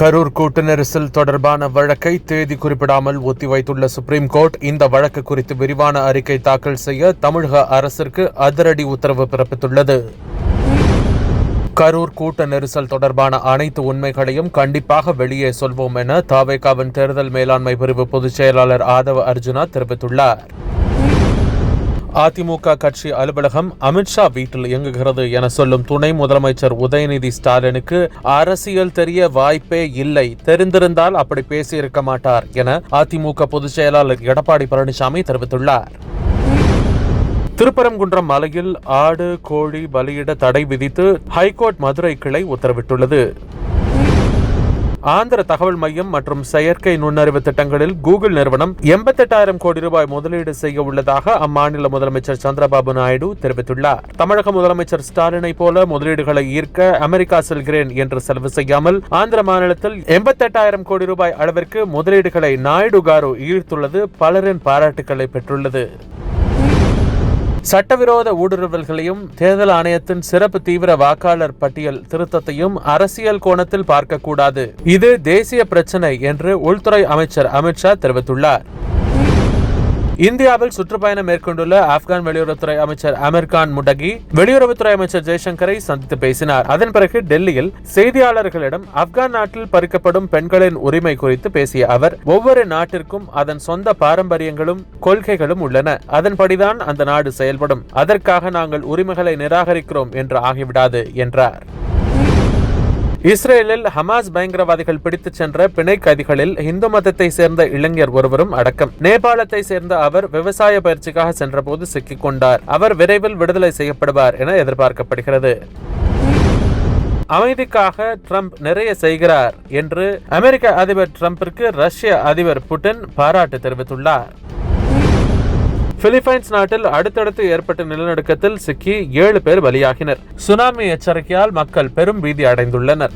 கரூர் கூட்டு நெரிசல் தொடர்பான வழக்கை தேதி குறிப்பிடாமல் ஒத்திவைத்துள்ள சுப்ரீம் கோர்ட் இந்த வழக்கு குறித்து விரிவான அறிக்கை தாக்கல் செய்ய தமிழக அரசிற்கு அதிரடி உத்தரவு பிறப்பித்துள்ளது. கரூர் கூட்ட நெரிசல் தொடர்பான அனைத்து உண்மைகளையும் கண்டிப்பாக வெளியே சொல்வோம் என தாவேகாவின் தேர்தல் மேலாண்மை பிரிவு பொதுச் செயலாளர் ஆதவ அர்ஜுனா தெரிவித்துள்ளார். அதிமுக கட்சி அலுவலகம் அமித்ஷா வீட்டில் இயங்குகிறது என சொல்லும் துணை முதலமைச்சர் உதயநிதி ஸ்டாலினுக்கு அரசியல் தெரிய வாய்ப்பே இல்லை. தெரிந்திருந்தால் அப்படி பேசியிருக்க மாட்டார் என அதிமுக பொதுச் செயலாளர் எடப்பாடி பழனிசாமி தெரிவித்துள்ளார். திருப்பரங்குன்றம் மலையில் ஆடு கோழி பலியிட தடை விதித்து ஹைகோர்ட் மதுரை கிளை உத்தரவிட்டுள்ளது. ஆந்திர தகவல் மையம் மற்றும் செயற்கை நுண்ணறிவு திட்டங்களில் கூகுள் நிறுவனம் எண்பத்தெட்டாயிரம் கோடி ரூபாய் முதலீடு செய்ய உள்ளதாக அம்மாநில முதலமைச்சர் சந்திரபாபு நாயுடு தெரிவித்துள்ளார். தமிழக முதலமைச்சர் ஸ்டாலினை போல முதலீடுகளை ஈர்க்க அமெரிக்கா செல்கிறேன் என்று செலவு செய்யாமல் ஆந்திர மாநிலத்தில் எண்பத்தெட்டாயிரம் கோடி ரூபாய் அளவிற்கு முதலீடுகளை நாயுடு காரு ஈர்த்துள்ளது பலரின் பாராட்டுக்களை பெற்றுள்ளது. சட்டவிரோத ஊடுருவல்களையும் தேர்தல் ஆணையத்தின் சிறப்பு தீவிர வாக்காளர் பட்டியல் திருத்தத்தையும் அரசியல் கோணத்தில் பார்க்கக்கூடாது. இது தேசிய பிரச்சனை என்று உள்துறை அமைச்சர் அமித்ஷா தெரிவித்துள்ளார். இந்தியாவில் சுற்றுப்பயணம் மேற்கொண்டுள்ள ஆப்கான் வெளியுறவுத்துறை அமைச்சர் அமீர்கான் முடகி வெளியுறவுத்துறை அமைச்சர் ஜெய்சங்கரை சந்தித்து பேசினார். அதன் பிறகு டெல்லியில் செய்தியாளர்களிடம் ஆப்கான் நாட்டில் பறிக்கப்படும் பெண்களின் உரிமை குறித்து பேசிய அவர் ஒவ்வொரு நாட்டிற்கும் அதன் சொந்த பாரம்பரியங்களும் கொள்கைகளும் உள்ளன. அதன்படிதான் அந்த நாடு செயல்படும். அதற்காக நாங்கள் உரிமைகளை நிராகரிக்கிறோம் என்று ஆகிவிடாது என்றார். இஸ்ரேலில் ஹமாஸ் பயங்கரவாதிகள் பிடித்துச் சென்ற பிணை கைதிகளில் இந்து மதத்தை சேர்ந்த இளைஞர் ஒருவரும் அடக்கம். நேபாளத்தை சேர்ந்த அவர் விவசாய பயிற்சிக்காக சென்றபோது சிக்கிக் கொண்டார். அவர் விரைவில் விடுதலை செய்யப்படுவார் என எதிர்பார்க்கப்படுகிறது. அமைதிக்காக ட்ரம்ப் நிறைய செய்கிறார் என்று அமெரிக்க அதிபர் டிரம்பிற்கு ரஷ்ய அதிபர் புட்டின் பாராட்டு தெரிவித்துள்ளார். பிலிப்பைன்ஸ் நாட்டில் அடுத்தடுத்து ஏற்பட்ட நிலநடுக்கத்தில் சிக்கி ஏழு பேர் பலியாகினர். சுனாமி எச்சரிக்கையால் மக்கள் பெரும் பீதி அடைந்துள்ளனர்.